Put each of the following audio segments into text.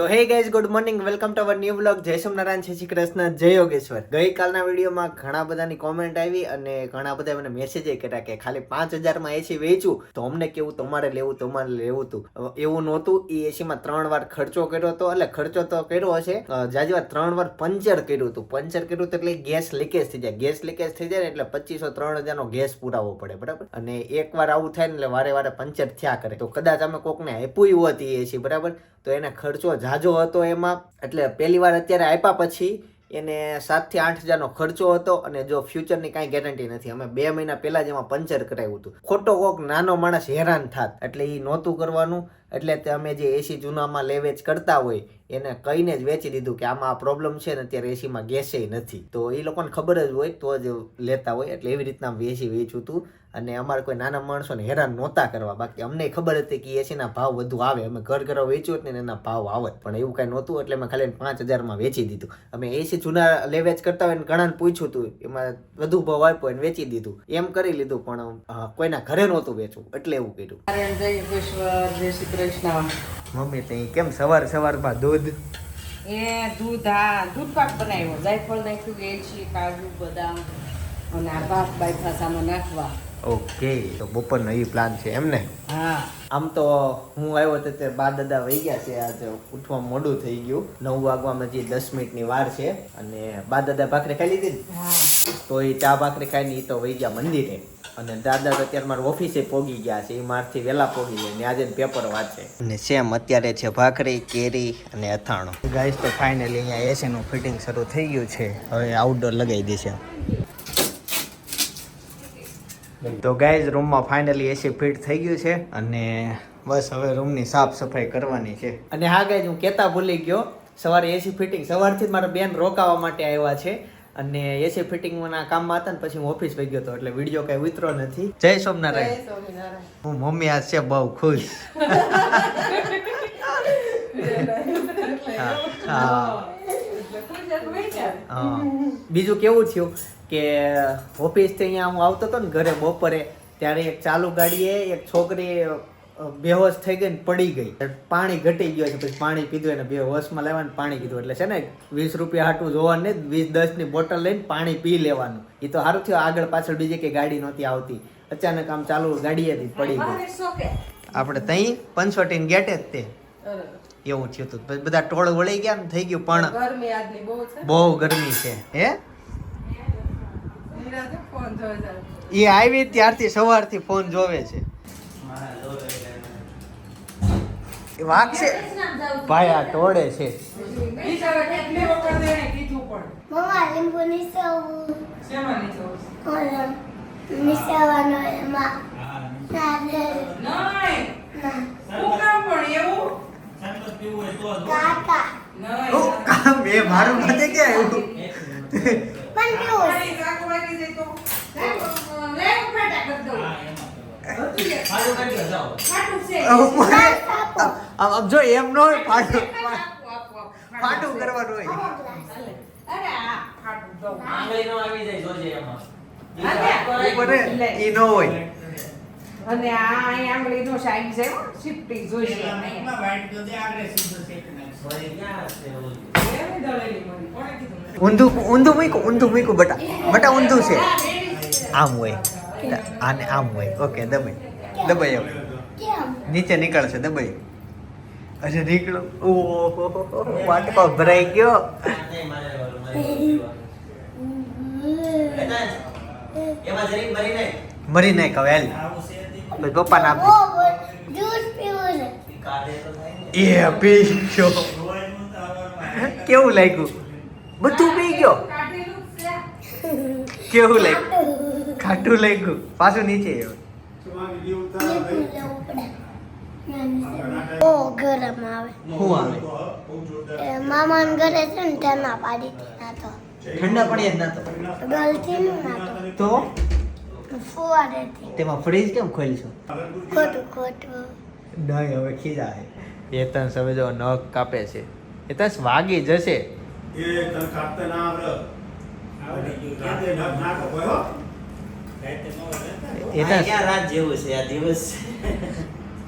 તો hey guys good morning welcome to our new blog જય સોમનારાયણ જય શ્રી કૃષ્ણ, જય યોગેશ્વર. ગઈકાલના વિડીયોમાં ઘણા બધાની કોમેન્ટ આવી અને ઘણા બધા મને મેસેજ કર્યા કે ખાલી પાંચ હજારમાં એસી વેચું તો અમને કેવું તમારે લેવું તમારે લેવું હતું એવું નહોતું. એ એસીમાં ત્રણ વાર ખર્ચો કર્યો હતો એટલે ખર્ચો તો કર્યો હશે. જાજી વાર ત્રણ વાર પંચર કર્યું હતું પંચર કર્યું એટલે ગેસ લીકેજ થઈ જાય. ગેસ લીકેજ થઈ જાય એટલે પચીસો ત્રણ હજારનો ગેસ પુરાવો પડે, બરાબર? અને એકવાર આવું થાય ને એટલે વારે વારે પંચર થયા કરે. તો કદાચ અમે કોકને આપ્યું હતી એસી બરાબર? તો એને ખર્ચો ઝાઝો હતો એમાં. એટલે પહેલી વાર અત્યારે આપ્યા પછી એને સાતથી આઠ હજારનો ખર્ચો હતો અને જો ફ્યુચરની કાંઈ ગેરંટી નથી. અમે બે મહિના પહેલાં જ એમાં પંચર કરાવ્યું હતું. ખોટો કોક નાનો માણસ હેરાન થાત. એટલે એ નહોતું કરવાનું. એટલે અમે જે એસી જૂનામાં લેવેચ કરતા હોય એને કહીને જ વેચી દીધું કે આમાં આ પ્રોબ્લેમ છે ને અત્યારે એસીમાં ગેસે નથી. તો એ લોકોને ખબર જ હોય, તો જ લેતા હોય, એટલે એવી રીતના એસી વેચ્યું હતું અને અમારે કોઈ નાના માણસોને હેરાન નહોતા કરવા. બાકી અમને ખબર હતી કે એસીના ભાવ વધુ આવે. અમે ઘર ઘર વેચ્યું ને એના ભાવ આવત. પણ એવું કાંઈ નહોતું, એટલે અમે ખાલી પાંચ હજારમાં વેચી દીધું. અમે એસી જૂના લેવેચ કરતા હોય ઘણાને પૂછ્યું હતું એમાં વધુ ભાવ આપ્યો ને વેચી દીધું. એમ કરી લીધું, પણ કોઈના ઘરે નહોતું વેચવું. એટલે એવું યોગેશ્વર જય શ્રી કૃષ્ણ. મમ્મી તે કેમ સવાર સવારમાં દૂધ? એ દૂધ આ દૂધ પાક બનાવ્યો. જાયફળ નાખ્યું એલચી કાજુ, બદામ અને આ ભાત બાયફાસામાં નાખવા. ઓકે તો બપોરનો એ પ્લાન છે એમ ને? હા. આમ તો હું આવ્યો તો તે બા દાદા વહી ગયા છે આજે ઉઠવા મોડું થઈ ગયું. નવ વાગવામાં હજી દસ મિનિટની વાર છે અને બા દાદા ભાખરી ખાઈ લીધી ને? તો એ ચા ભાખરી ખાઈને એ તો વહી ગયા મંદિરે. અને દાદા તો અત્યારે મારી ઓફિસે પોગી ગયા છે એ મારથી વહેલા પોગી ગયા ને આજે પેપર વાંચે અને સેમ અત્યારે છે ભાખરી કેરી અને અથાણું. ગાઈસ તો ફાઇનલી અહીંયા એસીનું ફિટિંગ શરૂ થઈ ગયું છે. હવે આઉટડોર લગાવી દેશે. તો ગાઈઝ રૂમમાં ફાઇનલી એસી ફિટ થઈ ગયું છે અને બસ હવે રૂમની સાફ સફાઈ કરવાની છે. અને હા ગાઈઝ હું કહેતા ભૂલી ગયો સવારે એસી ફિટિંગ સવારથી જ મારા બેન રોકાવા માટે આવ્યા છે. અને એસી ફિટિંગના કામમાં હતા ને પછી હું ઓફિસ વહી ગયો હતો એટલે વીડિયો કઈ ઉતરો નથી. જય સોમનારાયણ. હું મમ્મી આ છે બહુ ખુશ. હા, હા. હા. બીજું કેવું થયું કે ઓફિસથી અહીંયા હું આવતો હતો ને ઘરે બપોરે ત્યારે એક ચાલુ ગાડીએ એક છોકરી બેહોશ થઈ ગઈ ને પડી ગઈ. પાણી ઘટી ગયો છે પછી પાણી પીધું એને બે હોશમાં લેવાનું પાણી પીધું. એટલે છે ને વીસ રૂપિયા હાટું જોવાનું નહીં વીસ દસની બોટલ લઈને પાણી પી લેવાનું. એ તો સારું થયું આગળ પાછળ બીજી કે ગાડી નહોતી આવતી. અચાનક આમ ચાલુ ગાડીએથી પડી ગઈ. આપણે તઈ પંચવટી ગેટે જ તે. એવું થયું હતું. બધા ટોળ વળી ગયા ને થઈ ગયું પણ બહુ ગરમી છે. હે. એ આવી ત્યારથી સવારથી ફોન જોવે છે. એ વાગશે ભાઈ આ ટોળે છે. ના. એ મારું નથી કે આવ્યું. આમ જો એમ નો હોય ફાટું. ફાટું કરવાનું હોય. અરે આ ઈ નો હોય. અને આ અહીં આંગળીનો સાઈડ છે હો, શીપટી જોઈશે અહીંયા. એવી દળેલી મળી. કોણે કીધું? ઊંધું ઊંધું મૂક્યું ઊંધું મૂક્યું બટા બટા ઊંધું છે. છે. આમ હોય. આને આમ હોય. ઓકે દબાઈ. દબાઈ હવે. નીચે નીકળશે દબાઈ. અરે નીકળો. ઓહો વાટકો ભરાઈ ગયો. મરી નાખ. હવે હાલ. પછી પપ્પાને આપી એ પી ગયો. કેવું લાગ્યું? બધું પી ગયો. કેવું લાગ્યું? ખાટું લાગ્યું. પાછું નીચે ગરમ આવે. શું આવે? એ મામાના ઘરે છે ને ઠંડા પાડી ઠંડા પડી જ તો ગલતી નું ના તો? તેમાં ફ્રીજ કેમ ખોલીશું ખોટું ખોટું. નહીં હવે ખીજા છે. એ હવે જો નખ કાપે છે. એ તસ વાગી જશે. એ તને કાપતા ના આવડે. રાતે નખ ના કપાય હો. તો રાત જેવું છે? આ દિવસ?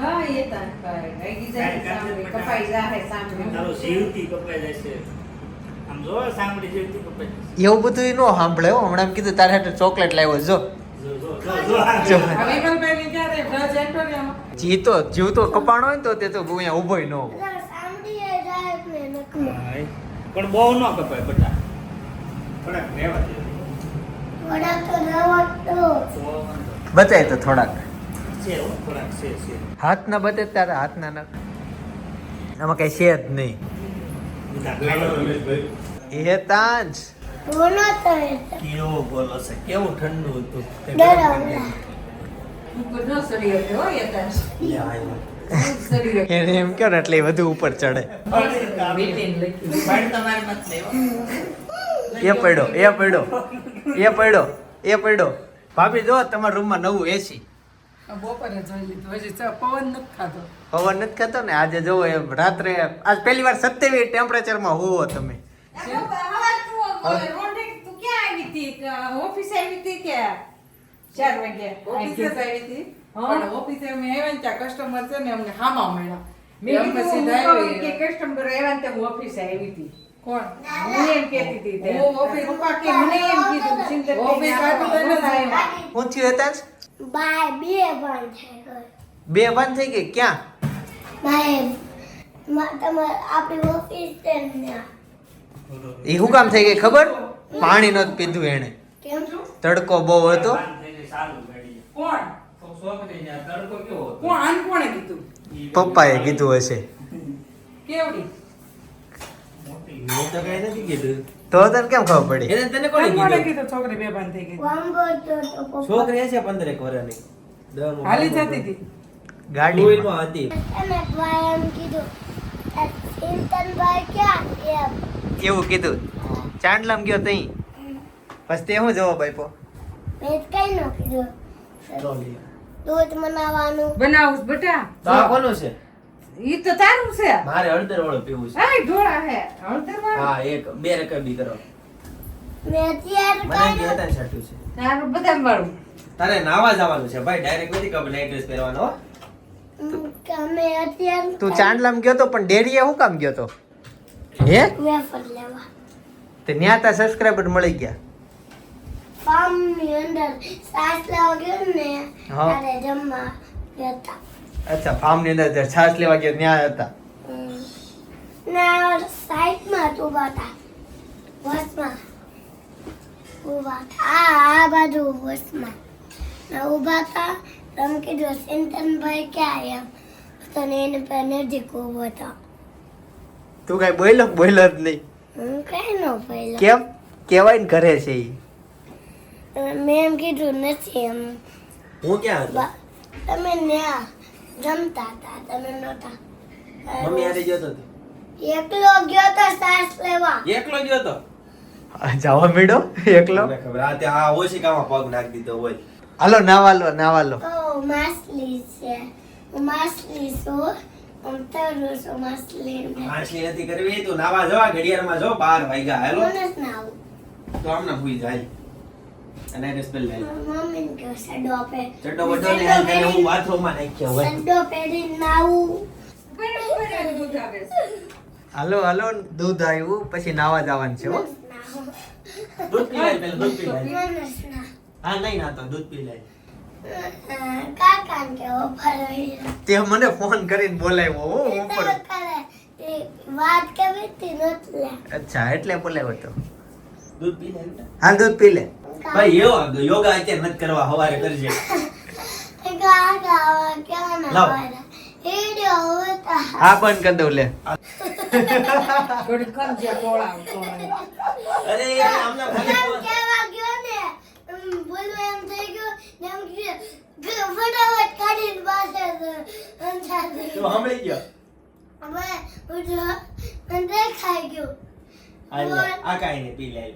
હા એ તાન કરે. ગઈ જાય સાંભળે, કપાઈ જાય સાંભળે. તારો જીવતી કપાઈ જશે. આમ જો સાંભળી જીવતી કપાઈ જશે. એવું બધું ન સાંભળે હમણાં એમ કીધું તારે હાટુ ચોકલેટ લાવ્યો જો. જીતો જીવતો કપાણો હોય ને તો તે તો અહીંયા ઊભો ન હોય. પણ બહુ ન કપાય બધા થોડાક રહેવા દે. થોડાક તો રવાડતો. તો વાંધો. બતાય તો થોડાક છે હો, થોડાક છે છે હાથ ના બતે તારા હાથ ના ના આમાં કઈ છે જ નહીં. એ તાંજ તો કેવો બોલો છે? કેવું ઠંડુ હતું. એને એમ કહો ને એટલે વધુ ઉપર ચડે. મીઠીને લખ્યું. પણ તમારે મત લેવો. એ પડ્યો એ પડ્યો એ પડ્યો એ પડ્યો. ભાભી જો તમારા રૂમમાં નવું એસી બપોરે જોઈ લીધું. હજી પવન નથી ખાતો પવન નથી ખાતો ને? આજે જોવો એમ રાત્રે આજ પહેલી વાર સત્યાવીસ ટેમ્પરેચરમાં હોવો તમે. ઓફિસ આવી હતી કે ચાર વાગે ઓફિસે આવી હતી. હા. પણ ઓફિસે અમે આવ્યા ને ત્યાં કસ્ટમર છે ને અમને હામા મળ્યા. મેં એમ કીધું પછી હું કે કસ્ટમર આવ્યા ને તે હું ઓફિસે આવી હતી. કોણ? હું એમ કહેતી હતી હું ઓફિસ- પપ્પા કે મને એમ કીધું સિંદર ઓફિસ આટલું તો એને જ આવ્યા. થયું હતા બાય બે પણ થઈ ગયો. બે બંધ થઈ ગઈ? ક્યાં? બાય તમારે આપણી ઓફિસ છે ત્યાં. એ શું કામ થઈ ગઈ ખબર? પાણી નત પીધું એને તડકો બહુ હતો. પપ્પાએ કીધું હશે. કેવડી? મોટી. મેં તો તને કેમ ખબર પડી? એને તને કોણે કીધું? છોકરી બેભાન થઈ ગઈ. છોકરી હશે પંદરેક વર્ષની. દસમું હાલી જતી હતી. ગાડી ટુ-વ્હીલમાં હતી. ભાઈ એમ કીધું આ ચિંતનભાઈ ક્યાં? એમ. એવું કીધું. ચાંદલામ ગયો તઈ. પછી તે શું જવાબ બાઈપો મેં કઈ ન કીધું. દૂધ બનાવવાનું બનાવું બેટા. તો આ કોનું છે? ઈ તો તારું છે. મારે હળદર વાળું પીવું છે. ઢોળા હે. હળદર વાળા. હા એક બે રકબી કરો. મેં અત્યારે મને કઈ કે હતા છાટું છે. તારું બદામ વાળું. તારે નાવા જવાનું છે ભાઈ ડાયરેક્ટ નથી કબ નાઈટ ડ્રેસ પહેરવાનો હો. તું ચાંદલામ ગયો તો પણ ડેરીએ શું કામ ગયો તો? હે? વેફર લેવા. તે ન્યા તા સબસ્ક્રાઇબર મળી ગયા. ફાર્મની અંદર સાસ લેવા ગયો ને ત્યારે જમવા હતા અચ્છા ફાર્મની અંદર છાસ લેવા ગયો ત્યાં હતા. ના સાઈડમાં જ ઊભા હતા વસમાં. ઊભા હતા આ બાજુ વસમાં. ના ઊભા હતા તમે કીધું ચિંતનભાઈ ક્યાં એમ? તને એને નજીક ઊભો હતો તું કઈ બોલ્યો? બોલ્યો જ નહીં. હું કઈ નો બોલો કેમ? કેવાય ને ઘરે છે ઈ. મેં એમ કીધું નથી એમ. હું ક્યાં હતો? તમે ન્યા જમતા હતા તમે નહોતા. મમ્મી હારે ગયો તો એકલો ગયો તો સાસ લેવા. એકલો ગયો તો? જવા મેડો એકલો. રાતે ખબર આ તે આ ઓશિકામાં પગ નાખી દીધો હોય. હાલો નાવાલો નાવાલો. ઓ માછલી છે. માસલી માછલી હું છું માછલી માછલી નથી કરવી તું નાવા જવા ઘડિયાળમાં જો બાર વાગ્યા. હેલો? તો આમના ભૂઈ જાય. અને સડો પે ને હાલ હું બાથરૂમમાં નાખ્યો હોય. સડો પહેરીને નાવું. ઉપર ઉપર દૂધ આવે છે. હાલો હાલો દૂધ આવ્યું પછી નાવા જવાનું છે હો. દૂધ પી લે પેલા દૂધ પી લે. ના હા નહીં ના તો દૂધ પી લાય તે મને ફોન કરીને બોલાવ્યો હો ઉપર વાત કેવી હતી નતલે અચ્છા એટલે બોલાવ્યો તો. દૂધ પી લે હા દૂધ પી લે. ભાઈ એવો યોગા અત્યારે નથી કરવા હવારે કરજે. ના બંધ કરી દઉં લે. અરે આમના ખાલી એમ ગયો ને? એમ બોલવું એમ થઈ ગયું. ને એમ કે ફટાફટ કાઢીને પાસે અંધારી સાંભળી ગયો. હવે હું દેખાઈ ગયું આ કાંઈ નહીં પી લાય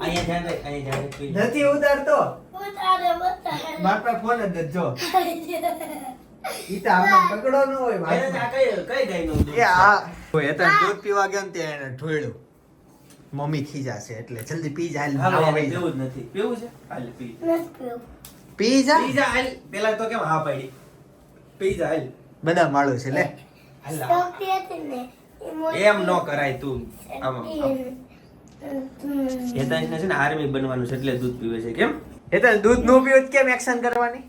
અહીંયા ધ્યાન રાખ અહીંયા ધ્યાન રાખ નથી ઉતારતો. ઉતારે ફોન જ જો. ઈ તો આમાં પકડો ન હોય આ કઈ કઈ ગાયનું દૂધ એ આ હોય તો દૂધ પીવા ગયો ને ત્યાં એને ઢોળ્યું મમ્મી ખીજાશે એટલે જલ્દી પી હાલો, જા. પીવું જ નથી. પીવું છે? હાલ પી. પીવું. પીઝા પીઝા હાલ. પેલા તો કેમ હા પાડી. પીઝા હાલ. બદામ વાળું છે લે. એમ ન કરાય તું. આમ હેતાંશને છે ને આર્મી બનવાનું છે એટલે દૂધ પીવે છે કેમ? એ દૂધ નો પીવું કેમ એક્શન કરવાની?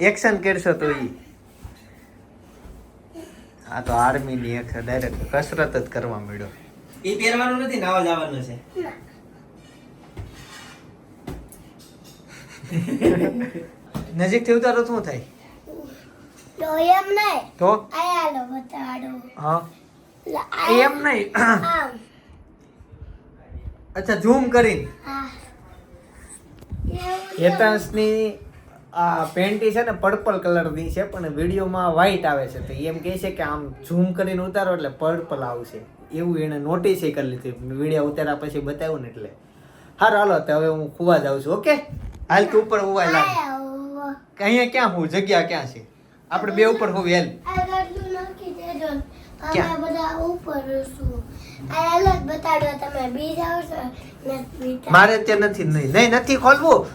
એક્શન કરશો તો ઈ. આ તો આર્મી ની એક્શન ડાયરેક્ટ કસરત જ કરવા મળ્યો એ પહેરવાનું નથી નાવા જવાનું છે? નજીકથી ઉતારો શું થાય? તો એમ નહીં. તો? આયા બતાડો હા. એમ નહીં. અચ્છા ઝૂમ કરીને. હા. હેતાંશની આ પેન્ટી છે ને પર્પલ કલરની છે પણ વિડીયોમાં વ્હાઈટ આવે છે. તો એમ કહે છે કે આમ ઝૂમ કરીને ઉતારો એટલે પર્પલ આવશે. એવું એણે નોટિસ કરી લીધી. વીડિયો ઉતાર્યા પછી બતાવ્યું ને એટલે. હારું હાલો તો હવે હું ખુવા જાઉં છું ઓકે? હાલ તું ઉપર હોવા લાગ. અહીંયા ક્યાં હું? જગ્યા ક્યાં છે? આપણે બે ઉપર હોવી હેલ. ક્યાં? બધા ઉપર છું અલગ બતાડો તમે. બીજા આવશો ને બીજા. મારે ત્યાં નથી નહીં નહીં નથી ખોલવું.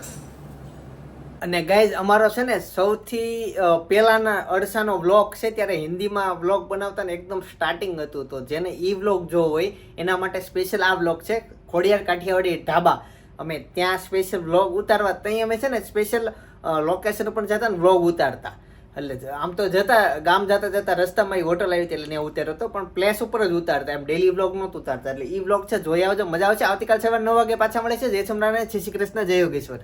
અને ગાઈઝ અમારો છે ને સૌથી પહેલાંના અડસાનો વ્લોગ છે ત્યારે હિન્દીમાં વ્લોગ બનાવતા ને એકદમ સ્ટાર્ટિંગ હતું તો જેને ઈ વ્લોગ જોવો હોય, એના માટે સ્પેશિયલ આ વ્લોગ છે, ખોડિયાર કાઠિયાવાડી ઢાબા. અમે ત્યાં સ્પેશિયલ વ્લોગ ઉતારવા ત્યાં અમે છે ને સ્પેશિયલ લોકેશન ઉપર જતા ને વ્લોગ ઉતારતા. એટલે આમ તો જતા, ગામ જતા જતા રસ્તામાં ઈ હોટલ આવી હતી એટલે ત્યાં ઉતાર્યો હતો, પણ પ્લેસ ઉપર જ ઉતારતા, એમ ડેલી વ્લોગ નહોતું ઉતારતા. એટલે ઈ વ્લોગ છે, જોઈ આવજો, મજા આવશે. આવતીકાલ સવારે નવ વાગે પાછા મળે છે. જય સમરાને જય શ્રી કૃષ્ણ, જય યોગેશ્વર.